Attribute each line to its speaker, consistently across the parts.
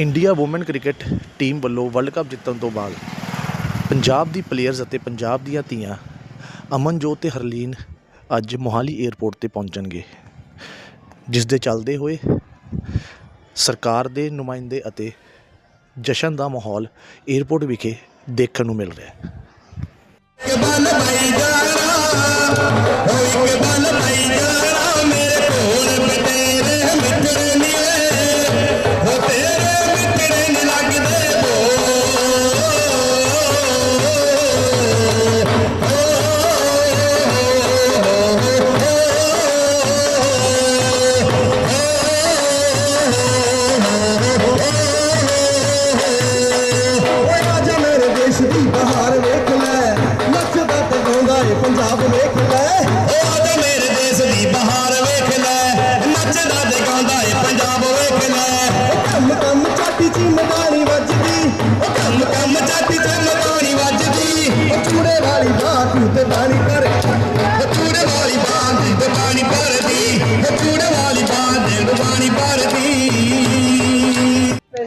Speaker 1: India woman cricket team ਵੱਲੋਂ world cup ਜਿੱਤਣ ਤੋਂ ਬਾਅਦ ਪੰਜਾਬ ਦੀ ਪਲੇਅਰਸ ਅਤੇ ਪੰਜਾਬ ਦੀਆਂ ਧੀਆਂ ਅਮਨਜੋਤ ਤੇ ਹਰਲੀਨ ਅੱਜ ਮੋਹਾਲੀ 에ਅਰਪੋਰਟ ਤੇ ਪਹੁੰਚਣਗੇ। ਜਿਸ ਦੇ ਚੱਲਦੇ ਹੋਏ ਸਰਕਾਰ ਦੇ ਨੁਮਾਇੰਦੇ ਅਤੇ ਜਸ਼ਨ ਦਾ ਮਾਹੌਲ 에ਅਰਪੋਰਟ ਵਿਖੇ ਦੇਖਣ ਨੂੰ ਮਿਲ ਰਿਹਾ ਹੈ।
Speaker 2: ਬਲ ਭਾਈ ਜਾਣਾ ਹੋਈ ਕੇ ਭਾਈ ਜਾਣਾ ਮੇਰੇ ਕੋਲ ਤੇਰੇ ਮਿੱਤਰ ਨੀਏ ਚਾਟੀ ਚ ਵੱਜਦੀ। ਓ ਕੰਮ ਕੰਮ ਚਾਟੀ ਚ ਮਗਾਣੀ ਵੱਜਦੀ। ਓ ਚੂੜੇ ਵਾਲੀ ਬਾਹ ਤੇ ਬਾਣੀ ਕਰ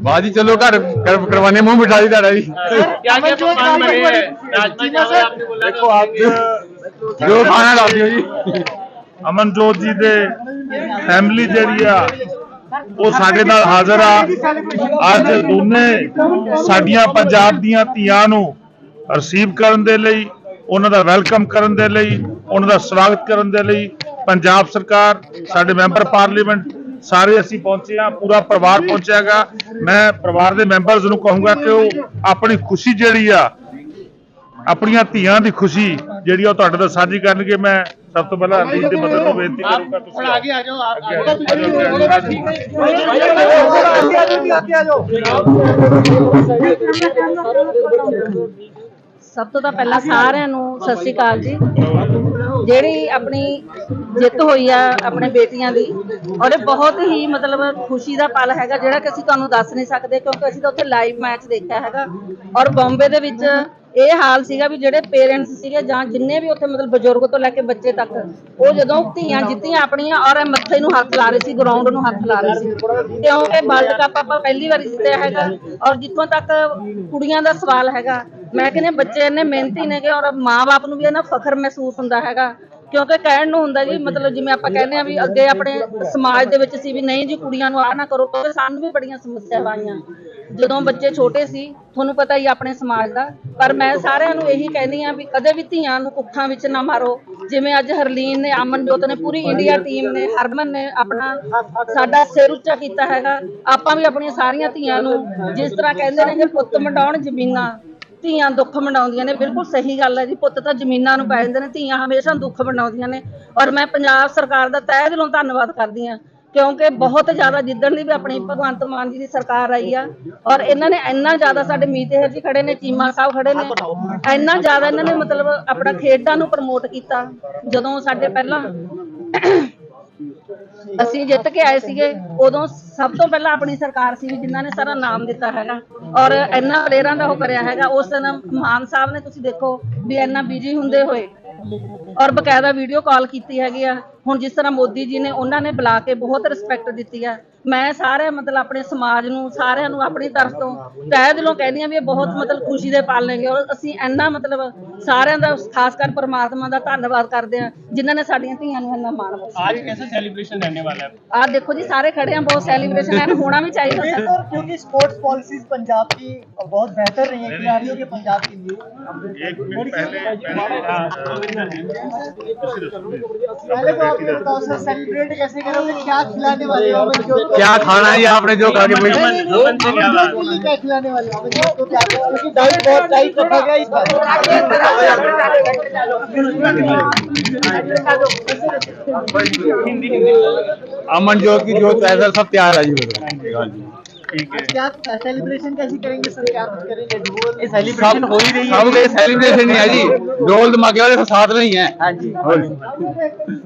Speaker 3: ਬਾਜੀ चलो घर कर, करवाने मुंह मिठाई दाड़ा जी
Speaker 4: क्या क्या पकवान बने हैं राजमा
Speaker 3: ਜੀ
Speaker 5: ਅਮਨਜੋਤ ਜੀ ਦੇ ਫੈਮਿਲੀ ਜਿਹੜੀ ਆ ਉਹ ਸਾਡੇ ਨਾਲ ਹਾਜ਼ਰ ਆ। ਅੱਜ ਦੋਨੇ ਸਾਡੀਆਂ ਪੰਜਾਬ ਦੀਆਂ ਧੀਆਂ ਨੂੰ ਰਿਸੀਵ ਕਰਨ ਦੇ ਲਈ ਉਹਨਾਂ ਦਾ ਵੈਲਕਮ ਕਰਨ ਦੇ ਲਈ ਉਹਨਾਂ ਦਾ ਸਵਾਗਤ ਕਰਨ ਦੇ ਲਈ ਪੰਜਾਬ ਸਰਕਾਰ ਸਾਡੇ ਮੈਂਬਰ ਪਾਰਲੀਮੈਂਟ ਸਾਰੇ ਅਸੀਂ ਪਹੁੰਚੇ ਆ ਪੂਰਾ ਪਰਿਵਾਰ ਪਹੁੰਚਿਆਗਾ ਮੈਂ ਪਰਿਵਾਰ ਦੇ ਮੈਂਬਰਸ ਨੂੰ ਕਹੂੰਗਾ ਕਿ ਉਹ ਆਪਣੀ ਖੁਸ਼ੀ ਜਿਹੜੀ ਆ ਆਪਣੀਆਂ ਧੀਆਂ ਦੀ ਖੁਸ਼ੀ ਜਿਹੜੀ ਉਹ ਤੁਹਾਡੇ ਨਾਲ ਸਾਂਝੀ ਕਰਨਗੇ। ਮੈਂ ਸਭ ਤੋਂ ਪਹਿਲਾਂ ਅਰਜੀਤ ਦੀ ਮਦਦ ਨੂੰ ਬੇਨਤੀ ਕਰੂੰਗਾ
Speaker 6: ਸਭ ਤੋਂ ਤਾਂ ਪਹਿਲਾਂ ਸਾਰਿਆਂ ਨੂੰ ਸਤਿ ਸ੍ਰੀ ਅਕਾਲ ਜੀ। ਜਿਹੜੀ ਆਪਣੀ ਜਿੱਤ ਹੋਈ ਆ ਆਪਣੇ ਬੇਟੀਆਂ ਦੀ ਔਰ ਇਹ ਬਹੁਤ ਹੀ ਮਤਲਬ ਖੁਸ਼ੀ ਦਾ ਪਲ ਹੈਗਾ, ਜਿਹੜਾ ਕਿ ਅਸੀਂ ਤੁਹਾਨੂੰ ਦੱਸ ਨਹੀਂ ਸਕਦੇ, ਕਿਉਂਕਿ ਅਸੀਂ ਤਾਂ ਉੱਥੇ ਲਾਈਵ ਮੈਚ ਦੇਖਿਆ ਹੈਗਾ। ਔਰ ਬੰਬੇ ਦੇ ਵਿੱਚ ਇਹ ਹਾਲ ਸੀਗਾ ਵੀ ਜਿਹੜੇ ਪੇਰੈਂਟਸ ਸੀਗੇ ਜਾਂ ਜਿੰਨੇ ਵੀ ਉੱਥੇ ਮਤਲਬ ਬਜ਼ੁਰਗ ਤੋਂ ਲੈ ਕੇ ਬੱਚੇ ਤੱਕ, ਉਹ ਜਦੋਂ ਧੀਆਂ ਜਿੱਤੀਆਂ ਆਪਣੀਆਂ ਔਰ ਇਹ ਮੱਥੇ ਨੂੰ ਹੱਥ ਲਾ ਰਹੇ ਸੀ ਗਰਾਊਂਡ ਨੂੰ ਹੱਥ ਲਾ ਰਹੇ ਸੀ। ਕਿਉਂਕਿ ਵਰਲਡ ਕੱਪ ਆਪਾਂ ਪਹਿਲੀ ਵਾਰੀ ਜਿੱਤਿਆ ਹੈਗਾ ਔਰ ਜਿੱਥੋਂ ਤੱਕ ਕੁੜੀਆਂ ਦਾ ਸਵਾਲ ਹੈਗਾ, ਮੈਂ ਕਹਿੰਦੀ ਹਾਂ ਬੱਚੇ ਇੰਨੇ ਮਿਹਨਤੀ ਨੇਗੇ ਔਰ ਮਾਪੇ ਨੂੰ ਵੀ ਇਹਨਾਂ ਫਖਰ ਮਹਿਸੂਸ ਹੁੰਦਾ ਹੈਗਾ। ਕਿਉਂਕਿ ਕਹਿਣ ਨੂੰ ਹੁੰਦਾ ਜੀ, ਮਤਲਬ ਜਿਵੇਂ ਆਪਾਂ ਕਹਿੰਦੇ ਆ ਵੀ ਅੱਗੇ ਆਪਣੇ ਸਮਾਜ ਦੇ ਵਿੱਚ ਸੀ ਵੀ ਨਹੀਂ ਜੀ ਕੁੜੀਆਂ ਨੂੰ ਆਹ ਨਾ ਕਰੋ, ਕਿਉਂਕਿ ਸਾਨੂੰ ਵੀ ਬੜੀਆਂ ਸਮੱਸਿਆਵਾਂ ਆਈਆਂ। ਜਦੋਂ ਬੱਚੇ ਛੋਟੇ ਸੀ, ਤੁਹਾਨੂੰ ਪਤਾ ਹੀ ਆਪਣੇ ਸਮਾਜ ਦਾ, ਪਰ ਮੈਂ ਸਾਰਿਆਂ ਨੂੰ ਇਹੀ ਕਹਿੰਦੀ ਆ ਵੀ ਕਦੇ ਵੀ ਧੀਆਂ ਨੂੰ ਕੁੱਖਾਂ ਵਿੱਚ ਨਾ ਮਾਰੋ। ਜਿਵੇਂ ਅੱਜ ਹਰਲੀਨ ਨੇ, ਅਮਨਜੋਤ ਨੇ, ਪੂਰੀ ਇੰਡੀਆ ਟੀਮ ਨੇ, ਹਰਮਨ ਨੇ ਆਪਣਾ ਸਾਡਾ ਸਿਰ ਉੱਚਾ ਕੀਤਾ ਹੈਗਾ। ਆਪਾਂ ਵੀ ਆਪਣੀਆਂ ਸਾਰੀਆਂ ਧੀਆਂ ਨੂੰ ਜਿਸ ਤਰ੍ਹਾਂ ਕਹਿੰਦੇ ਨੇ ਕਿ ਪੁੱਤ ਮੰਡਾਉਣ ਜ਼ਮੀਨਾਂ, ਧੀਆਂ ਦੁੱਖ ਮਨਾਉਂਦੀਆਂ ਨੇ, ਬਿਲਕੁਲ ਸਹੀ ਗੱਲ ਹੈ ਜੀ, ਪੁੱਤ ਤਾਂ ਜ਼ਮੀਨਾਂ ਨੂੰ ਪੈ ਜਾਂਦੇ ਨੇ, ਧੀਆਂ ਹਮੇਸ਼ਾ ਦੁੱਖ ਮਨਾਉਂਦੀਆਂ ਨੇ। ਔਰ ਮੈਂ ਪੰਜਾਬ ਸਰਕਾਰ ਦਾ ਤਹਿ ਦਿਲੋਂ ਧੰਨਵਾਦ ਕਰਦੀ ਹਾਂ ਕਿਉਂਕਿ ਬਹੁਤ ਜ਼ਿਆਦਾ ਜਿੱਦਣ ਦੀ ਵੀ ਆਪਣੀ ਭਗਵੰਤ ਮਾਨ ਜੀ ਦੀ ਸਰਕਾਰ ਆਈ ਆ, ਔਰ ਇਹਨਾਂ ਨੇ ਇੰਨਾ ਜ਼ਿਆਦਾ ਸਾਡੇ ਮੀਤੇਹਰ ਜੀ ਖੜੇ ਨੇ, ਚੀਮਾ ਸਾਹਿਬ ਖੜੇ ਨੇ, ਇੰਨਾ ਜ਼ਿਆਦਾ ਇਹਨਾਂ ਨੇ ਮਤਲਬ ਆਪਣਾ ਖੇਡਾਂ ਨੂੰ ਪ੍ਰਮੋਟ ਕੀਤਾ, ਜਦੋਂ ਸਾਡੇ ਪਹਿਲਾਂ ਅਸੀਂ ਜਿੱਤ ਕੇ ਆਏ ਸੀਗੇ, ਉਦੋਂ ਸਭ ਤੋਂ ਪਹਿਲਾਂ ਆਪਣੀ ਸਰਕਾਰ ਸੀ ਜਿਨ੍ਹਾਂ ਨੇ ਸਾਰਾ ਨਾਮ ਦਿੱਤਾ ਹੈਗਾ ਔਰ ਇੰਨਾ ਪਲੇਅਰਾਂ ਦਾ ਉਹ ਕਰਿਆ ਹੈਗਾ। ਉਸ ਦਿਨ ਮਾਨ ਸਾਹਿਬ ਨੇ ਤੁਸੀਂ ਦੇਖੋ ਵੀ ਇੰਨਾ ਬਿਜ਼ੀ ਹੁੰਦੇ ਹੋਏ ਔਰ ਬਕਾਇਦਾ ਵੀਡੀਓ ਕਾਲ ਕੀਤੀ ਹੈਗੀ ਆ। ਹੁਣ ਜਿਸ ਤਰ੍ਹਾਂ ਮੋਦੀ ਜੀ ਨੇ ਉਹਨਾਂ ਨੇ ਬੁਲਾ ਕੇ ਬਹੁਤ ਰਿਸਪੈਕਟ ਦਿੱਤੀ ਆ। ਮੈਂ ਸਾਰੇ ਮਤਲਬ ਆਪਣੇ ਸਮਾਜ ਨੂੰ, ਸਾਰਿਆਂ ਨੂੰ ਆਪਣੀ ਤਰਫ ਤੋਂ ਤਹਿ ਦਿਲੋਂ ਕਹਿੰਦੀ ਆ ਵੀ ਇਹ ਬਹੁਤ ਮਤਲਬ ਖੁਸ਼ੀ ਦੇ ਪਲ ਨੇਗੇ। ਔਰ ਅਸੀਂ ਇੰਨਾ ਮਤਲਬ ਸਾਰਿਆਂ ਦਾ, ਖਾਸ ਕਰ ਪਰਮਾਤਮਾ ਦਾ ਧੰਨਵਾਦ ਕਰਦੇ ਆ, ਜਿਨ੍ਹਾਂ ਨੇ ਸਾਡੀਆਂ ਧੀਆਂ ਨੂੰ ਇੰਨਾ ਮਾਣ ਬਖਸ਼ਿਆ।
Speaker 4: वाला है।
Speaker 6: आप देखो जी सारे खड़े हैं बहुत सेलिब्रेशन है होना भी चाहिए।
Speaker 7: तो क्योंकि स्पोर्ट्स पॉलिसीज़ पंजाब की बहुत बेहतर रही है खिलाड़ियों के पंजाब के लिए। तो बताओ सर सेलिब्रेट कैसे करोगे क्या खिलाने वाले हो
Speaker 3: क्या खाना है आपने जो
Speaker 7: खाने क्या खिलाने वाले हो तो क्योंकि डाइट बहुत रखा गया इस बार। हिंदी हिंदी।
Speaker 3: अमन जोत की जोत है सर सब तैयार है जी मेरे हाँ जी
Speaker 7: क्या सेलिब्रेशन कैसे करेंगे सर क्या कुछ करेंगे ढोल
Speaker 3: सब हो ही रही है सब के सेलिब्रेशन नहीं है जी ढोल धमाके वाले तो साथ नहीं है
Speaker 7: हाँ जी
Speaker 3: हाँ जी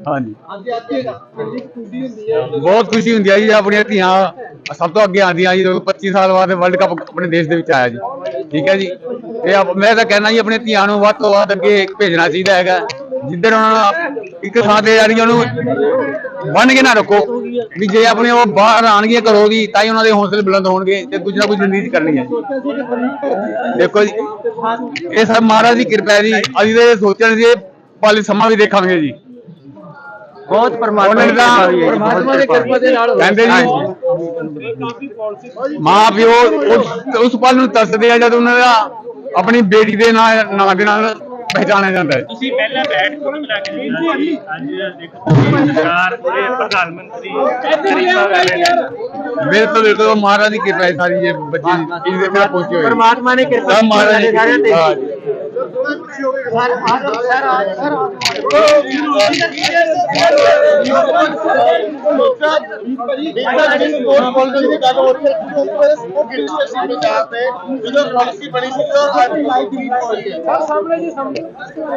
Speaker 3: हाँ जी
Speaker 7: आगे आगे जल्दी खुशी होती है
Speaker 3: ਬਹੁਤ ਖੁਸ਼ੀ ਹੁੰਦੀ ਹੈ ਜੀ ਆਪਣੀਆਂ ਧੀਆਂ ਸਭ ਤੋਂ ਅੱਗੇ ਆਉਂਦੀਆਂ ਜੀ ਜਦੋਂ 25 ਸਾਲ ਬਾਅਦ ਵਰਲਡ ਕੱਪ ਆਪਣੇ ਦੇਸ਼ ਦੇ ਵਿੱਚ ਆਇਆ ਜੀ ਠੀਕ ਹੈ ਜੀ ਇਹ ਆਪ- ਮੈਂ ਤਾਂ ਕਹਿਣਾ ਜੀ ਆਪਣੀਆਂ ਧੀਆਂ ਨੂੰ ਵੱਧ ਤੋਂ ਵੱਧ ਅੱਗੇ ਭੇਜਣਾ ਚਾਹੀਦਾ ਹੈਗਾ ਜਿੱਧਰ ਉਹਨਾਂ ਨੂੰ ਇੱਕ ਥਾਂ ਆ ਰਹੀ ਉਹਨੂੰ ਬੰਨ ਕੇ ਨਾ ਰੱਖੋ ਵੀ ਜੇ ਆਪਣੇ ਉਹ ਬਾਹਰ ਆਣਗੇ ਘਰੋਂ ਦੀ ਤਾਂ ਹੀ ਉਹਨਾਂ ਦੇ ਹੌਸਲੇ ਬੁਲੰਦ ਹੋਣਗੇ ਤੇ ਕੁਝ ਨਾ ਕੁਝ ਨੀਤ ਕਰਨੀ ਹੈ। ਦੇਖੋ ਜੀ ਇਹ ਸਭ ਮਹਾਰਾਜ ਦੀ ਕਿਰਪਾ ਹੈ ਜੀ। ਅਸੀਂ ਤੇ ਸੋਚਣ ਜੀ ਪਾਲੀ ਸਮਾਂ ਵੀ ਦੇਖਾਂਗੇ ਜੀ।
Speaker 7: ਬਹੁਤ
Speaker 3: ਪਰਮਾਤਮਾ ਦੀ ਕਿਰਪਾ
Speaker 7: ਹੋਈ ਪਰਮਾਤਮਾ ਦੀ ਕਿਰਪਾ ਦੇ ਨਾਲ
Speaker 3: ਕਹਿੰਦੇ ਜੀ ਮਾਂ ਪਿਓ ਉਸ ਪਲ ਨੂੰ ਤਰਸਦੇ ਆ ਜਦ ਉਹਨਾਂ ਦਾ ਆਪਣੀ ਬੇਟੀ ਦੇ ਨਾਂ ਨਾਂ ਦੇ ਨਾਲ ਪਹਿਚਾਣਿਆ ਜਾਂਦਾ ਹੈ।
Speaker 4: ਤੁਸੀਂ ਪਹਿਲਾਂ ਬੈਠ ਕੇ ਮਿਲਾ ਕੇ ਦਿੱਤਾ ਸੀ। ਦੇਖੋ ਸਰਕਾਰ ਤੇ ਪ੍ਰਧਾਨ ਮੰਤਰੀ ਗਰੀਬਾਂ ਵਾਲੇ ਨੇ।
Speaker 3: ਮੇਰੇ ਤੋਂ ਦੇਖੋ ਮਹਾਰਾਜ ਦੀ ਕਿਰਪਾ ਹੈ ਸਾਰੀ ਇਹ ਬੱਚੇ ਜੀ, ਇਹਦੇ ਮੇਰਾ ਪਹੁੰਚੇ ਹੋਏ। ਪਰਮਾਤਮਾ ਨੇ
Speaker 7: ਕਿਰਪਾ ਕੀਤੀ
Speaker 3: ਹੈ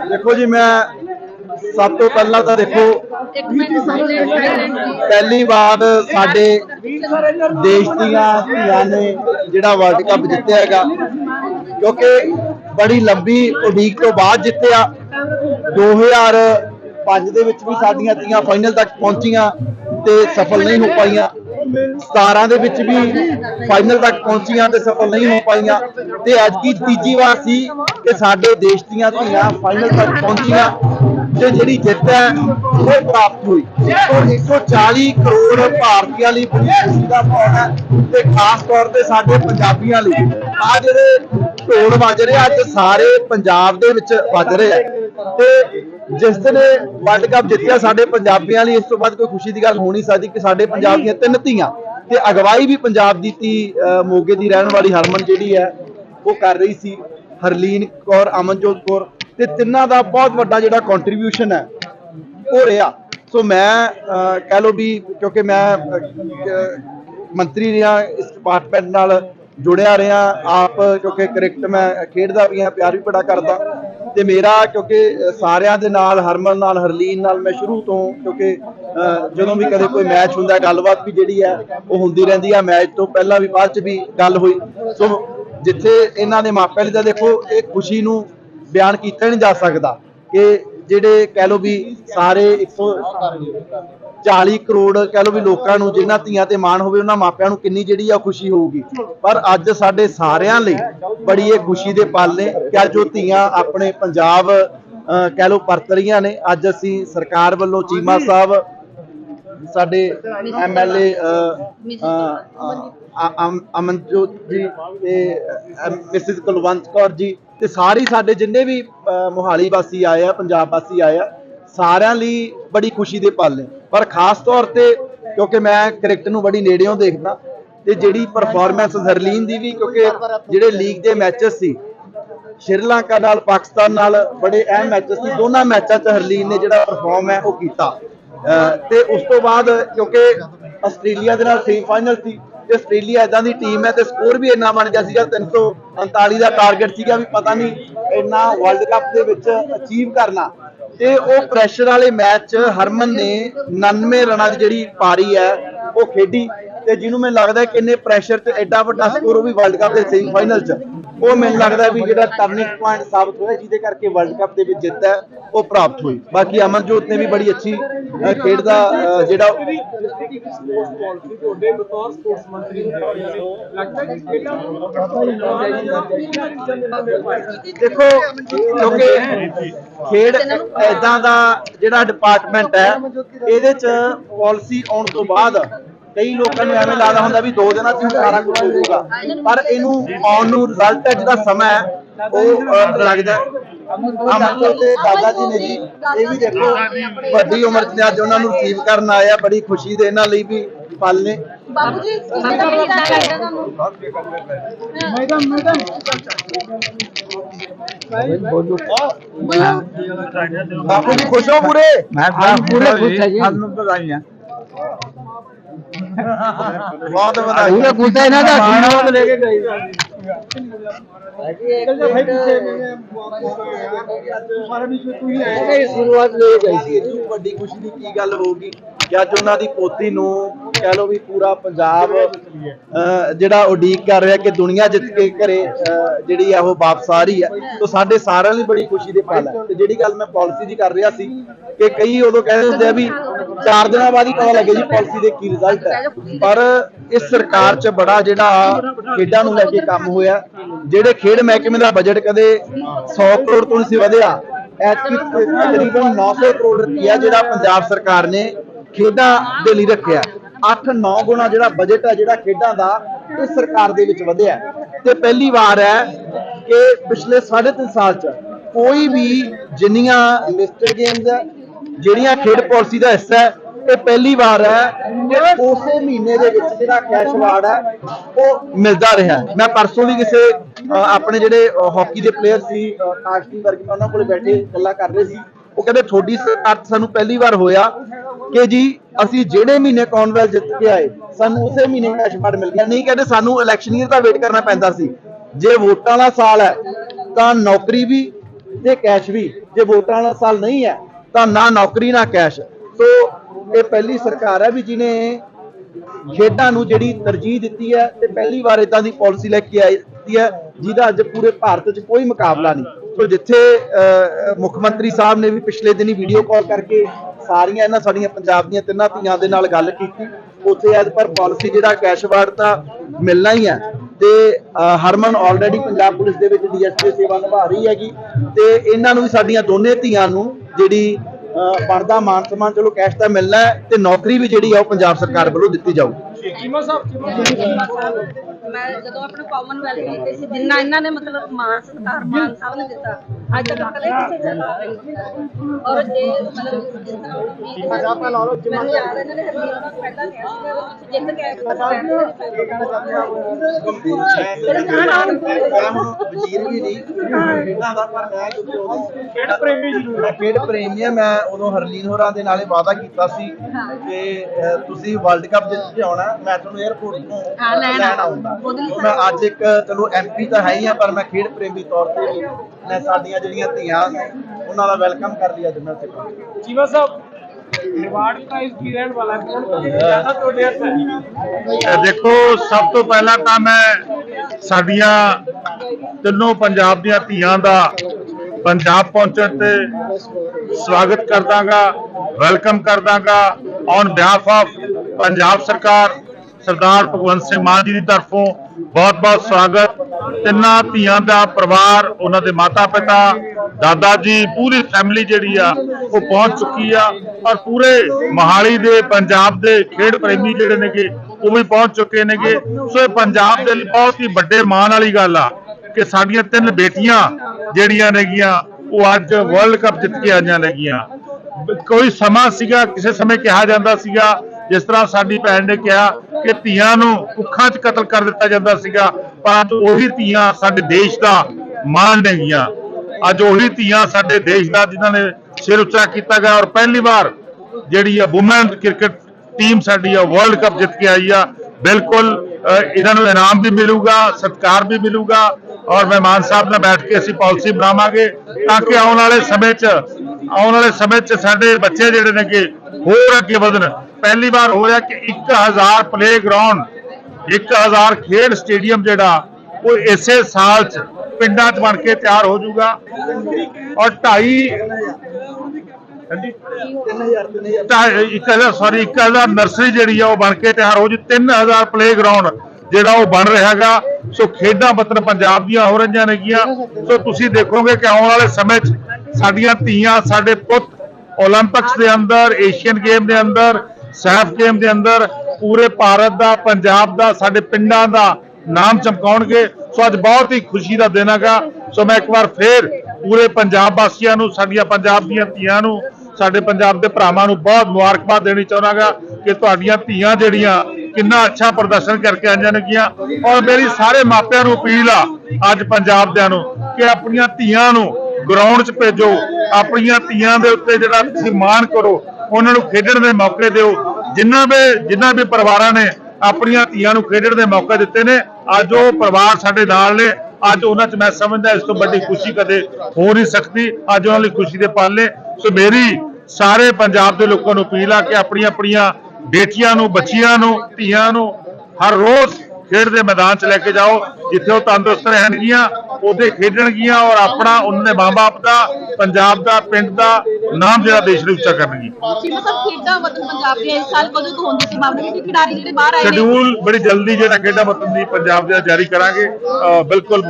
Speaker 8: ਦੇਖੋ ਜੀ, ਮੈਂ ਸਭ ਤੋਂ ਪਹਿਲਾਂ ਤਾਂ ਦੇਖੋ, ਪਹਿਲੀ ਵਾਰ ਸਾਡੇ ਦੇਸ਼ ਦੀਆਂ ਧੀਆਂ ਨੇ ਜਿਹੜਾ ਵਰਲਡ ਕੱਪ ਜਿੱਤਿਆ ਹੈਗਾ, ਕਿਉਂਕਿ ਬੜੀ ਲੰਬੀ ਉਡੀਕ ਤੋਂ ਬਾਅਦ ਜਿੱਤਿਆ। 2005 ਦੇ ਵਿੱਚ ਵੀ ਸਾਡੀਆਂ ਧੀਆਂ ਫਾਈਨਲ ਤੱਕ ਪਹੁੰਚੀਆਂ ਤੇ ਸਫਲ ਨਹੀਂ ਹੋ ਪਾਈਆਂ। 17 ਦੇ ਵਿੱਚ ਵੀ ਫਾਈਨਲ ਤੱਕ ਪਹੁੰਚੀਆਂ ਤੇ ਸਫਲ ਨਹੀਂ ਹੋ ਪਾਈਆਂ। ਤੇ ਅੱਜ ਦੀ ਤੀਜੀ ਵਾਰ ਸੀ ਕਿ ਸਾਡੇ ਦੇਸ਼ ਦੀਆਂ ਧੀਆਂ ਫਾਈਨਲ ਤੱਕ ਪਹੁੰਚੀਆਂ। ਤੇ ਜਿਹੜੀ ਜਿੱਤ ਹੈ, ਉਹ ਪ੍ਰਾਪਤ ਹੋਈ। ਔਰ 140 ਕਰੋੜ ਭਾਰਤੀਆਂ ਲਈ ਬੜੀ ਖੁਸ਼ੀ ਦਾ ਮਾਹੌਲ ਹੈ ਤੇ ਖਾਸ ਤੌਰ ਤੇ ਸਾਡੇ ਪੰਜਾਬੀਆਂ ਲਈ। ਆ ਜਿਹੜੇ ਢੋਲ ਵੱਜ ਰਹੇ ਅੱਜ ਸਾਰੇ ਪੰਜਾਬ ਦੇ ਵਿੱਚ ਵੱਜ ਰਹੇ ਆ। ਤੇ ਜਿਸ ਦਿਨ ਵਰਲਡ ਕੱਪ ਜਿੱਤਿਆ ਸਾਡੇ ਪੰਜਾਬੀਆਂ ਲਈ, ਇਸ ਤੋਂ ਬਾਅਦ ਕੋਈ ਖੁਸ਼ੀ ਦੀ ਗੱਲ ਹੋ ਨਹੀਂ ਸਕਦੀ ਕਿ ਸਾਡੇ ਪੰਜਾਬ ਦੀਆਂ ਤਿੰਨ ਧੀਆਂ ਤੇ ਅਗਵਾਈ ਵੀ ਪੰਜਾਬ ਦੀ ਧੀ ਮੋਗੇ ਦੀ ਰਹਿਣ ਵਾਲੀ ਹਰਮਨ ਜਿਹੜੀ ਹੈ, ਉਹ ਕਰ ਰਹੀ ਸੀ। ਹਰਲੀਨ ਕੌਰ, ਅਮਨਜੋਤ ਕੌਰ ਤੇ ਤਿੰਨਾਂ ਦਾ ਬਹੁਤ ਵੱਡਾ ਜਿਹੜਾ ਕੰਟਰੀਬਿਊਸ਼ਨ ਹੈ, ਉਹ ਰਿਹਾ। ਸੋ ਮੈਂ ਕਹਿ ਲਓ ਵੀ ਕਿਉਂਕਿ ਮੈਂ ਮੰਤਰੀ ਰਿਹਾ, ਇਸ ਡਿਪਾਰਟਮੈਂਟ ਨਾਲ ਜੁੜਿਆ ਰਿਹਾ, ਆਪ ਕਿਉਂਕਿ ਕ੍ਰਿਕਟ ਮੈਂ ਖੇਡਦਾ ਵੀ ਹਾਂ, ਪਿਆਰ ਵੀ ਬੜਾ ਕਰਦਾ। ਤੇ ਮੇਰਾ ਕਿਉਂਕਿ ਸਾਰਿਆਂ ਦੇ ਨਾਲ, ਹਰਮਨ ਨਾਲ, ਹਰਲੀਨ ਨਾਲ ਮੈਂ ਸ਼ੁਰੂ ਤੋਂ ਕਿਉਂਕਿ ਜਦੋਂ ਵੀ ਕਦੇ ਕੋਈ ਮੈਚ ਹੁੰਦਾ, ਗੱਲਬਾਤ ਵੀ ਜਿਹੜੀ ਹੈ, ਉਹ ਹੁੰਦੀ ਰਹਿੰਦੀ ਆ। ਮੈਚ ਤੋਂ ਪਹਿਲਾਂ ਵੀ ਬਾਅਦ ਚ ਵੀ ਗੱਲ ਹੋਈ। ਸੋ ਜਿੱਥੇ ਇਹਨਾਂ ਦੇ ਮਾਪਿਆਂ ਲਈ ਤਾਂ ਦੇਖੋ, ਇਹ ਖੁਸ਼ੀ ਨੂੰ ਬਿਆਨ ਕੀਤਾ ਨਹੀਂ ਜਾ ਸਕਦਾ ਕਿ ਜਿਹੜੇ ਕਹਿ ਲਓ ਵੀ ਸਾਰੇ 140 ਕਰੋੜ ਕਹਿ ਲਓ ਵੀ ਲੋਕਾਂ ਨੂੰ ਜਿਨ੍ਹਾਂ ਧੀਆਂ ਤੇ ਮਾਣ ਹੋਵੇ ਉਹਨਾਂ ਮਾਪਿਆਂ ਨੂੰ ਕਿੰਨੀ ਜਿਹੜੀ ਆ ਖੁਸ਼ੀ ਹੋਊਗੀ। ਪਰ ਅੱਜ ਸਾਡੇ ਸਾਰਿਆਂ ਲਈ ਬੜੀ ਇਹ ਖੁਸ਼ੀ ਦੇ ਪਲ ਨੇ ਕਿ ਅੱਜ ਉਹ ਧੀਆਂ ਆਪਣੇ ਪੰਜਾਬ ਕਹਿ ਲਓ ਪਰਤ ਰਹੀਆਂ ਨੇ। ਅੱਜ ਅਸੀਂ ਸਰਕਾਰ ਵੱਲੋਂ ਚੀਮਾ ਸਾਹਿਬ ਸਾਡੇ ਐਮਐਲਏ ਅਮਨਜੋਤ ਜੀ ਤੇ ਮਿਸਿਸ ਕੁਲਵੰਤ ਕੌਰ ਜੀ ਤੇ ਸਾਰੀ ਸਾਡੇ ਜਿੰਨੇ ਵੀ ਮੋਹਾਲੀ ਵਾਸੀ ਆਏ ਆ, ਪੰਜਾਬ ਵਾਸੀ ਆਏ ਆ, ਸਾਰਿਆਂ ਲਈ ਬੜੀ ਖੁਸ਼ੀ ਦੇ ਪਲ ਨੇ। ਪਰ ਖਾਸ ਤੌਰ ਤੇ, ਕਿਉਂਕਿ ਮੈਂ ਕ੍ਰਿਕਟ ਨੂੰ ਬੜੀ ਨੇੜਿਓਂ ਦੇਖਦਾ, ਤੇ ਜਿਹੜੀ ਪਰਫਾਰਮੈਂਸ ਹਰਲੀਨ ਦੀ ਵੀ, ਕਿਉਂਕਿ ਜਿਹੜੇ ਲੀਗ ਦੇ ਮੈਚਸ ਸੀ, ਸ਼੍ਰੀਲੰਕਾ ਨਾਲ, ਪਾਕਿਸਤਾਨ ਨਾਲ ਬੜੇ ਅਹਿਮ ਮੈਚਸ ਸੀ। ਦੋਨਾਂ ਮੈਚਾਂ 'ਚ ਹਰਲੀਨ ਨੇ ਜਿਹੜਾ ਪਰਫਾਰਮ ਹੈ, ਉਹ ਕੀਤਾ। ਅਹ, ਤੇ ਉਸ ਤੋਂ ਬਾਅਦ, ਕਿਉਂਕਿ ਆਸਟ੍ਰੇਲੀਆ ਦੇ ਨਾਲ ਸੈਮੀਫਾਈਨਲ ਸੀ ਤੇ ਆਸਟ੍ਰੇਲੀਆ ਇਦਾਂ ਦੀ ਟੀਮ ਹੈ ਤੇ ਸਕੋਰ ਵੀ ਇੰਨਾ ਬਣ ਗਿਆ ਸੀਗਾ 339 ਦਾ ਟਾਰਗੇਟ ਸੀਗਾ ਵੀ ਪਤਾ ਨਹੀਂ ਇੰਨਾ ਵਰਲਡ ਕੱਪ ਦੇ ਵਿੱਚ ਅਚੀਵ ਕਰਨਾ। ਤੇ ਉਹ ਪ੍ਰੈਸ਼ਰ ਵਾਲੇ ਮੈਚ 'ਚ ਹਰਮਨ ਨੇ 99 ਰਨਾਂ ਦੀ ਜਿਹੜੀ ਪਾਰੀ ਹੈ, ਉਹ ਖੇਡੀ ਤੇ ਜਿਹਨੂੰ ਮੈਨੂੰ ਲੱਗਦਾ ਹੈ ਕਿ ਇੰਨੇ ਪ੍ਰੈਸ਼ਰ 'ਚ ਐਡਾ ਵੱਡਾ ਸਕੋਰ ਉਹ ਵੀ ਵਰਲਡ ਕੱਪ ਦੇ ਸੈਮੀਫਾਈਨਲ 'ਚ। ਉਹ ਮੈਨੂੰ ਲੱਗਦਾ ਵੀ ਜਿਹੜਾ ਟਰਨਿੰਗ ਪੁਆਇੰਟ ਸਾਬਤ ਹੋਇਆ, ਜਿਹਦੇ ਕਰਕੇ ਵਰਲਡ ਕੱਪ ਦੇ ਵਿੱਚ ਜਿੱਤ ਹੈ, ਉਹ ਪ੍ਰਾਪਤ ਹੋਈ। ਬਾਕੀ ਅਮਨਜੋਤ ਨੇ ਵੀ ਬੜੀ ਅੱਛੀ ਖੇਡ ਦਾ ਜਿਹੜਾ ਦੇਖੋ ਕਿਉਂਕਿ ਖੇਡ ਐਦਾਂ ਦਾ ਜਿਹੜਾ ਡਿਪਾਰਟਮੈਂਟ ਹੈ ਇਹਦੇ ਚ ਪਾਲਿਸੀ ਆਉਣ ਤੋਂ ਬਾਅਦ ਕਈ ਲੋਕਾਂ ਨੂੰ ਐਵੇਂ ਲੱਗਦਾ ਹੁੰਦਾ ਵੀ ਦੋ ਦਿਨਾਂ 'ਚ ਸਾਰਾ ਕੁਝ ਹੋ ਜਾਊਗਾ ਪਰ ਇਹਨੂੰ ਆਉਣ ਨੂੰ ਰਿਜ਼ਲਟ ਹੈ ਜਿਹਦਾ ਸਮਾਂ ਹੈ ਉਹ ਲੱਗਦਾ ਹੈ। ਅੰਮ੍ਰਿਤਸਰ ਦੇ ਦਾਦਾ ਜੀ ਨੇ ਜੀ ਇਹ ਵੀ ਦੇਖੋ ਵੱਡੀ ਉਮਰ 'ਚ ਨੇ ਅੱਜ ਉਹਨਾਂ ਨੂੰ ਰਿਸੀਵ ਕਰਨ ਆਏ ਆ ਬੜੀ ਖੁਸ਼ੀ ਦੇ ਇਹਨਾਂ ਲਈ ਵੀ ਪਲ ਨੇ।
Speaker 6: ਬਾਬੂ ਜੀ ਲੱਗਦਾ ਤੁਹਾਨੂੰ?
Speaker 8: ਬਾਪੂ ਜੀ ਖੁਸ਼ ਹੋ ਪੂਰੇ?
Speaker 3: ਮੈਂ ਪੂਰੇ ਖੁਸ਼ ਹੈ ਜੀ। ਸਾਨੂੰ ਬਧਾਈਆਂ
Speaker 8: ਬਹੁਤ ਵਧਾਈ।
Speaker 3: ਖੁਸ਼ ਹੈ ਇਹਨਾਂ ਦਾ ਜਿੰਨਾ ਲੈ ਕੇ ਗਈ
Speaker 8: ਸ਼ੁਰੂਆਤ ਲੈ ਗਈ ਸੀ। ਵੱਡੀ ਖੁਸ਼ੀ ਦੀ ਕੀ ਗੱਲ ਹੋਊਗੀ ਕਿ ਅੱਜ ਉਹਨਾਂ ਦੀ ਪੋਤੀ ਨੂੰ ਕਹਿ ਲਓ ਵੀ ਪੂਰਾ ਪੰਜਾਬ ਜਿਹੜਾ ਉਡੀਕ ਕਰ ਰਿਹਾ ਕਿ ਦੁਨੀਆ ਜਿੱਤ ਕੇ ਘਰੇ ਜਿਹੜੀ ਆ ਉਹ ਵਾਪਸ ਆ ਰਹੀ ਹੈ ਤਾਂ ਸਾਡੇ ਸਾਰਿਆਂ ਲਈ ਬੜੀ ਖੁਸ਼ੀ ਦੇ ਪਲ ਹੈ ਤੇ ਜਿਹੜੀ ਗੱਲ ਮੈਂ ਪਾਲਿਸੀ ਦੀ ਕਰ ਰਿਹਾ ਸੀ ਕਿ ਕਈ ਉਦੋਂ ਕਹਿੰਦੇ ਹੁੰਦੇ ਆ ਵੀ ਚਾਰ ਦਿਨਾਂ ਬਾਅਦ ਹੀ ਪਤਾ ਲੱਗੇ ਜੀ ਪਾਲਿਸੀ ਦੇ ਕੀ ਰਿਜ਼ਲਟ ਹੈ ਪਰ ਇਸ ਸਰਕਾਰ 'ਚ ਬੜਾ ਜਿਹੜਾ ਖੇਡਾਂ ਨੂੰ ਲੈ ਕੇ ਕੰਮ ਹੋਇਆ ਜਿਹੜੇ ਖੇਡ ਮਹਿਕਮੇ ਦਾ ਬਜਟ ਕਦੇ 100 ਕਰੋੜ ਤੋਂ ਨਹੀਂ ਸੀ ਵਧਿਆ ਐਤਕੀ ਤਕਰੀਬਨ 900 ਕਰੋੜ ਰੁਪਇਆ ਜਿਹੜਾ ਪੰਜਾਬ ਸਰਕਾਰ ਨੇ ਖੇਡਾਂ ਦੇ ਲਈ ਰੱਖਿਆ। 8-9 ਗੁਣਾ ਜਿਹੜਾ ਬਜਟ ਹੈ ਜਿਹੜਾ ਖੇਡਾਂ ਦਾ ਇਸ ਸਰਕਾਰ ਦੇ ਵਿੱਚ ਵਧਿਆ ਤੇ ਪਹਿਲੀ ਵਾਰ ਹੈ ਕਿ ਪਿਛਲੇ 3.5 ਸਾਲ ਚ ਕੋਈ ਵੀ ਜਿੰਨੀਆਂ ਲਿਸਟਡ ਗੇਮਸ ਜਿਹੜੀਆਂ ਖੇਡ ਪਾਲਿਸੀ ਦਾ ਹਿੱਸਾ ਹੈ ਇਹ ਪਹਿਲੀ ਵਾਰ ਹੈ ਕਿ ਉਸੇ ਮਹੀਨੇ ਦੇ ਵਿੱਚ ਜਿਹੜਾ ਕੈਸ਼ ਅਵਾਰਡ ਹੈ ਉਹ ਮਿਲਦਾ ਰਿਹਾ ਮੈਂ ਪਰਸੋਂ ਵੀ ਕਿਸੇ ਆਪਣੇ ਜਿਹੜੇ ਅ, ਹਾਕੀ ਦੇ ਪਲੇਅਰ ਸੀ ਅ, ਕਾਸ਼ਤੀ ਵਰਗੇ ਉਹਨਾਂ ਕੋਲ ਬੈਠੇ ਗੱਲਾਂ ਕਰ ਰਹੇ ਸੀ। ਉਹ ਕਹਿੰਦੇ ਤੁਹਾਡੀ ਸਰਕਾਰ ਸਾਨੂੰ ਪਹਿਲੀ ਵਾਰ ਹੋਇਆ ਕਿ ਜੀ ਅਸੀਂ ਜਿਹੜੇ ਮਹੀਨੇ ਕਾਨਵੈਲ ਜਿੱਤ ਕੇ ਆਏ ਸਾਨੂੰ ਉਸੇ ਮਹੀਨੇ ਕੈਸ਼ ਅਵਾਰਡ ਮਿਲ ਗਿਆ। ਨਹੀਂ ਕਹਿੰਦੇ ਸਾਨੂੰ ਇਲੈਕਸ਼ਨ ਈਅਰ ਦਾ ਵੇਟ ਕਰਨਾ ਪੈਂਦਾ ਸੀ। ਜੇ ਵੋਟਾਂ ਵਾਲਾ ਸਾਲ ਹੈ ਤਾਂ ਨੌਕਰੀ ਵੀ ਤੇ ਕੈਸ਼ ਵੀ। ਜੇ ਵੋਟਾਂ ਵਾਲਾ ਸਾਲ ਨਹੀਂ ਹੈ ਤਾਂ ਨਾ ਨੌਕਰੀ ਨਾ ਕੈਸ਼ ਸੋ ਇਹ ਪਹਿਲੀ ਸਰਕਾਰ ਹੈ ਵੀ ਜਿਹਨੇ ਖੇਡਾਂ ਨੂੰ ਜਿਹੜੀ ਤਰਜੀਹ ਦਿੱਤੀ ਹੈ ਤੇ ਪਹਿਲੀ ਵਾਰ ਇਦਾਂ ਦੀ ਪਾਲਿਸੀ ਲੈ ਕੇ ਆਈ ਹੈ ਜਿਹਦਾ ਅੱਜ ਪੂਰੇ ਭਾਰਤ 'ਚ ਕੋਈ ਮੁਕਾਬਲਾ ਨਹੀਂ। ਸੋ ਜਿੱਥੇ ਅਹ, ਮੁੱਖ ਮੰਤਰੀ ਸਾਹਿਬ ਨੇ ਵੀ ਪਿਛਲੇ ਦਿਨੀ ਵੀਡੀਓ ਕਾਲ ਕਰਕੇ ਸਾਰੀਆਂ ਇਹਨਾਂ ਸਾਡੀਆਂ ਪੰਜਾਬ ਦੀਆਂ ਤਿੰਨਾਂ ਧੀਆਂ ਦੇ ਨਾਲ ਗੱਲ ਕੀਤੀ। ਉੱਥੇ ਐਜ਼ ਪਰ ਪਾਲਿਸੀ ਜਿਹੜਾ ਕੈਸ਼ ਅਵਾਰਡ ਤਾਂ ਮਿਲਣਾ ਹੀ ਹੈ ਤੇ ਹਰਮਨ ਆਲਰੇਡੀ ਪੰਜਾਬ ਪੁਲਿਸ ਦੇ ਵਿੱਚ ਡੀਐਸਪੀ ਸੇਵਾ ਨਿਭਾ ਰਹੀ ਹੈਗੀ। ਤੇ ਇਹਨਾਂ ਨੂੰ ਵੀ ਸਾਡੀਆਂ ਦੋਨੇ ਧੀਆਂ ਨੂੰ ਜਿਹੜੀ ਅਹ, ਬਣਦਾ ਮਾਨ ਸਨਮਾਨ ਚਲੋ ਕੈਸ਼ ਤਾਂ ਮਿਲਣਾ ਤੇ ਨੌਕਰੀ ਵੀ ਜਿਹੜੀ ਆ ਉਹ ਪੰਜਾਬ ਸਰਕਾਰ ਵੱਲੋਂ ਦਿੱਤੀ ਜਾਊਗੀ।
Speaker 6: ਮੈਂ ਜਦੋਂ ਆਪਣਾ ਕਾਮਨਵੈਲਥ ਕੀਤੇ ਸੀ ਜਿੰਨਾ ਇਹਨਾਂ ਨੇ ਮਤਲਬ ਮਾਨ ਸਤਿਕਾਰ ਮਾਨ ਸਾਹਿਬ ਨੇ ਦਿੱਤਾ ਅੱਜ ਤੱਕ ਕਦੇ ਕਿਸੇ ਜਗ੍ਹਾ। ਔਰ ਜੇ ਮਤਲਬ ਜਿਸ ਤਰ੍ਹਾਂ ਇਹਨਾਂ ਨੇ ਹਰਮੀਤ ਨੂੰ ਪਹਿਲਾਂ ਕਿਹਾ ਸੀ ਕਿ ਤੁਸੀਂ ਜਿੱਤ ਕੇ ਆਏ ਹੋ ਤਾਂ
Speaker 8: ਮੈਂ ਹੁਣ ਵਜ਼ੀਰ ਵੀ ਨਹੀਂ ਖੇਡਾਂ ਪ੍ਰੇਮੀ ਜ਼ਰੂਰ ਮੈਂ ਖੇਡ ਪ੍ਰੇਮੀ ਮੈਂ ਉਦੋਂ ਹਰਲੀਨ ਹੋਰਾਂ ਦੇ ਨਾਲੇ ਵਾਅਦਾ ਕੀਤਾ ਸੀ ਕਿ ਤੁਸੀਂ ਵਰਲਡ ਕੱਪ ਜਿੱਤ ਕੇ ਆਉਣਾ। ਮੈਂ ਤੁਹਾਨੂੰ 에어ਪੋਰਟ ਤੋਂ
Speaker 6: ਹਾਂ, ਲੈਣ ਲਈ
Speaker 8: ਮੈਂ ਅੱਜ ਇੱਕ ਚਲੋ ਐਮਪੀ ਤਾਂ ਹੈ ਹੀ ਆ ਪਰ ਮੈਂ ਖੇਡ ਪ੍ਰੇਮੀ ਤੌਰ ਤੇ ਵੀ ਮੈਂ ਸਾਡੀਆਂ ਜਿਹੜੀਆਂ ਧੀਆਂ ਉਹਨਾਂ ਦਾ ਵੈਲਕਮ ਕਰ ਲਿਆ ਅੱਜ ਮੈਂ
Speaker 4: ਜੀਵਾ ਸਾਹਿਬ ਰਿਵਾਰਡ ਪ੍ਰਾਈਜ਼ ਕੀ ਰਹਿਣ ਵਾਲਾ ਜ਼ਿਆਦਾ ਤੁਹਾਡੇ ਹੱਥ
Speaker 5: ਦੇਖੋ ਸਭ ਤੋਂ ਪਹਿਲਾਂ ਤਾਂ ਮੈਂ ਸਾਡੀਆਂ ਤਿੰਨੋਂ ਪੰਜਾਬ ਦੀਆਂ ਧੀਆਂ ਦਾ ਪੰਜਾਬ ਪਹੁੰਚਣ ਤੇ ਸਵਾਗਤ ਕਰਦਾਗਾ ਵੈਲਕਮ ਕਰਦਾਗਾ ਔਨ ਬਿਹਾਫ ਆਫ ਪੰਜਾਬ ਸਰਕਾਰ ਸਰਦਾਰ ਭਗਵੰਤ ਸਿੰਘ ਮਾਨ ਜੀ ਦੀ ਤਰਫੋਂ ਬਹੁਤ-ਬਹੁਤ ਸਵਾਗਤ। ਤਿੰਨਾਂ ਧੀਆਂ ਦਾ ਪਰਿਵਾਰ, ਉਹਨਾਂ ਦੇ ਮਾਤਾ ਪਿਤਾ ਦਾਦਾ ਜੀ, ਪੂਰੀ ਫੈਮਿਲੀ ਜਿਹੜੀ ਆ, ਉਹ ਪਹੁੰਚ ਚੁੱਕੀ ਆ ਔਰ ਪੂਰੇ ਮੋਹਾਲੀ ਦੇ, ਪੰਜਾਬ ਦੇ ਖੇਡ ਪ੍ਰੇਮੀ ਜਿਹੜੇ ਨੇਗੇ, ਉਹ ਵੀ ਪਹੁੰਚ ਚੁੱਕੇ ਨੇਗੇ। ਸੋ ਇਹ ਪੰਜਾਬ ਦੇ ਲਈ ਬਹੁਤ ਹੀ ਵੱਡੇ ਮਾਣ ਵਾਲੀ ਗੱਲ ਆ ਕਿ ਸਾਡੀਆਂ ਤਿੰਨ ਬੇਟੀਆਂ ਜਿਹੜੀਆਂ ਨੇਗੀਆਂ, ਉਹ ਅੱਜ ਵਰਲਡ ਕੱਪ ਜਿੱਤ ਕੇ ਆਈਆਂ ਨੇਗੀਆਂ। ਕੋਈ ਸਮਾਂ ਸੀਗਾ, ਕਿਸੇ ਸਮੇਂ ਕਿਹਾ ਜਾਂਦਾ ਸੀਗਾ ਜਿਸ ਤਰ੍ਹਾਂ ਸਾਡੀ ਭੈਣ ਨੇ ਕਿਹਾ ਕਿ ਧੀਆਂ ਨੂੰ ਕੁੱਖਾਂ 'ਚ ਕਤਲ ਕਰ ਦਿੱਤਾ ਜਾਂਦਾ ਸੀਗਾ, ਪਰ ਉਹੀ ਧੀਆਂ ਸਾਡੇ ਦੇਸ਼ ਦਾ ਮਾਣ ਨੇਗੀਆਂ ਅੱਜ ਉਹੀ ਧੀਆਂ ਸਾਡੇ ਦੇਸ਼ ਦਾ ਜਿਨ੍ਹਾਂ ਨੇ ਸਿਰ ਉੱਚਾ ਕੀਤਾ ਗਿਆ ਔਰ ਪਹਿਲੀ ਵਾਰ ਜਿਹੜੀ ਆ ਵੂਮਨ ਕ੍ਰਿਕਟ ਟੀਮ ਸਾਡੀ ਆ ਵਰਲਡ ਕੱਪ ਜਿੱਤ ਕੇ ਆਈ ਆ, ਬਿਲਕੁਲ ਇਹਨਾਂ ਨੂੰ ਇਨਾਮ ਵੀ ਮਿਲੂਗਾ, ਸਤਿਕਾਰ ਵੀ ਮਿਲੂਗਾ ਔਰ ਮਹਿਮਾਨ ਸਾਹਿਬ ਨਾਲ ਬੈਠ ਕੇ ਅਸੀਂ ਪਾਲਿਸੀ ਬਣਾਵਾਂਗੇ ਤਾਂ ਕਿ ਆਉਣ ਵਾਲੇ ਸਮੇਂ 'ਚ, ਆਉਣ ਵਾਲੇ ਸਮੇਂ 'ਚ ਸਾਡੇ ਬੱਚੇ ਜਿਹੜੇ ਨੇਗੇ ਹੋਰ ਅੱਗੇ ਵਧਣ। ਪਹਿਲੀ ਵਾਰ ਹੋ ਰਿਹਾ ਕਿ 1000 ਪਲੇਗਰਾਉਂਡ 1000 ਖੇਡ ਸਟੇਡੀਅਮ ਜਿਹੜਾ, ਉਹ ਇਸੇ ਸਾਲ ਚ ਪਿੰਡਾਂ 'ਚ ਬਣ ਕੇ ਤਿਆਰ ਹੋ ਜਾਊਗਾ। ਔਰ 2.5 1000 ਸੌਰੀ 1000 ਨਰਸਰੀ ਜਿਹੜੀ ਆ, ਉਹ ਬਣ ਕੇ ਤਿਆਰ ਹੋ ਜੂ। 3000 ਪਲੇਗਰਾਉਂਡ ਜਿਹੜਾ ਉਹ ਬਣ ਰਿਹਾ ਹੈਗਾ। ਸੋ ਖੇਡਾਂ ਬਤਨ ਪੰਜਾਬ ਦੀਆਂ ਹੋ ਰਹੀਆਂ ਨੇਗੀਆਂ। ਸੋ ਤੁਸੀਂ ਦੇਖੋਗੇ ਕਿ ਆਉਣ ਵਾਲੇ ਸਮੇਂ 'ਚ ਸਾਡੀਆਂ ਧੀਆਂ, ਸਾਡੇ ਪੁੱਤ 올림픽ਸ ਦੇ ਅੰਦਰ ਏਸ਼ੀਅਨ ਗੇਮ ਦੇ ਅੰਦਰ ਸੈਫ ਗੇਮ ਦੇ ਅੰਦਰ ਪੂਰੇ ਭਾਰਤ ਦਾ, ਪੰਜਾਬ ਦਾ, ਸਾਡੇ ਪਿੰਡਾਂ ਦਾ ਨਾਮ ਚਮਕਾਉਣਗੇ। ਸੋ ਅੱਜ ਬਹੁਤ ਹੀ ਖੁਸ਼ੀ ਦਾ ਦਿਨ ਹੈਗਾ। ਸੋ ਮੈਂ ਇੱਕ ਵਾਰ ਫੇਰ ਪੂਰੇ ਪੰਜਾਬ ਵਾਸੀਆਂ ਨੂੰ, ਸਾਡੀਆਂ ਪੰਜਾਬ ਦੀਆਂ ਧੀਆਂ ਨੂੰ, ਸਾਡੇ ਪੰਜਾਬ ਦੇ ਭਰਾਵਾਂ ਨੂੰ ਬਹੁਤ ਮੁਬਾਰਕਬਾਦ ਦੇਣੀ ਚਾਹੁੰਦਾਗਾ ਕਿ ਤੁਹਾਡੀਆਂ ਧੀਆਂ ਜਿਹੜੀਆਂ ਕਿੰਨਾ ਅੱਛਾ ਪ੍ਰਦਰਸ਼ਨ ਕਰਕੇ ਆਈਆਂ ਨੇਗੀਆਂ ਔਰ ਮੇਰੀ ਸਾਰੇ ਮਾਪਿਆਂ ਨੂੰ ਅਪੀਲ ਆ, ਅੱਜ ਪੰਜਾਬ ਦਿਆਂ ਨੂੰ, ਕਿ ਆਪਣੀਆਂ ਧੀਆਂ ਨੂੰ ਗਰਾਊਂਡ 'ਚ ਭੇਜੋ। ਆਪਣੀਆਂ ਧੀਆਂ ਦੇ ਉੱਤੇ ਜਿਹੜਾ ਤੁਸੀਂ ਮਾਣ ਕਰੋ ਉਹਨਾਂ ਨੂੰ ਖੇਡਣ ਦੇ ਮੌਕੇ ਦਿਓ। ਜਿੰਨਾ ਵੀ ਜਿੰਨਾ ਵੀ ਪਰਿਵਾਰਾਂ ਨੇ ਆਪਣੀਆਂ ਧੀਆਂ ਨੂੰ ਖੇਡਣ ਦੇ ਮੌਕੇ ਦਿੱਤੇ ਨੇ, ਅੱਜ ਉਹ ਪਰਿਵਾਰ ਸਾਡੇ ਨਾਲ ਨੇ। ਅੱਜ ਉਹਨਾਂ 'ਚ ਮੈਂ ਸਮਝਦਾ ਇਸ ਤੋਂ ਵੱਡੀ ਖੁਸ਼ੀ ਕਦੇ ਹੋ ਨਹੀਂ ਸਕਦੀ। ਅੱਜ ਉਹਨਾਂ ਲਈ ਖੁਸ਼ੀ ਦੇ ਪਲ ਨੇ। ਸੋ ਮੇਰੀ ਸਾਰੇ ਪੰਜਾਬ ਦੇ ਲੋਕਾਂ ਨੂੰ ਅਪੀਲ ਆ ਕਿ ਆਪਣੀਆਂ ਆਪਣੀਆਂ ਬੇਟੀਆਂ ਨੂੰ, ਬੱਚੀਆਂ ਨੂੰ, ਧੀਆਂ ਨੂੰ ਹਰ ਰੋਜ਼ ਖੇਡ ਦੇ ਮੈਦਾਨ 'ਚ ਲੈ ਕੇ ਜਾਓ ਜਿੱਥੇ ਉਹ ਤੰਦਰੁਸਤ ਰਹਿਣਗੀਆਂ ਉਹਦੇ ਖੇਡਣਗੀਆਂ ਔਰ ਆਪਣਾ ਉਹਨਾਂ ਦੇ ਮਾਂ-ਬਾਪ ਦਾ ਪੰਜਾਬ ਦਾ ਪਿੰਡ ਦਾ ਨਾਮ ਜਿਹੜਾ ਦੇਸ਼ ਦੇ ਉੱਚਾ ਕਰਨਗੀਆਂ
Speaker 9: ਚੀਮਾ ਸਾਹਿਬ ਖੇਡਾਂ ਵਤਨ ਪੰਜਾਬ ਦੀਆਂ ਇਸ ਸਾਲ ਕਦੋਂ ਤੋਂ ਹੁੰਦੀ ਸੀ? ਮਾਮਲੇ ਕਿ ਖਿਡਾਰੀ ਜਿਹੜੇ ਬਾਹਰ ਆਏ
Speaker 5: ਸ਼ਡਿਊਲ ਬੜੀ ਜਲਦੀ ਜਿਹੜਾ ਖੇਡਾਂ ਵਤਨ ਦੀ ਪੰਜਾਬ ਦਾ ਜਾਰੀ ਕਰਾਂਗੇ। ਬਿਲਕੁਲ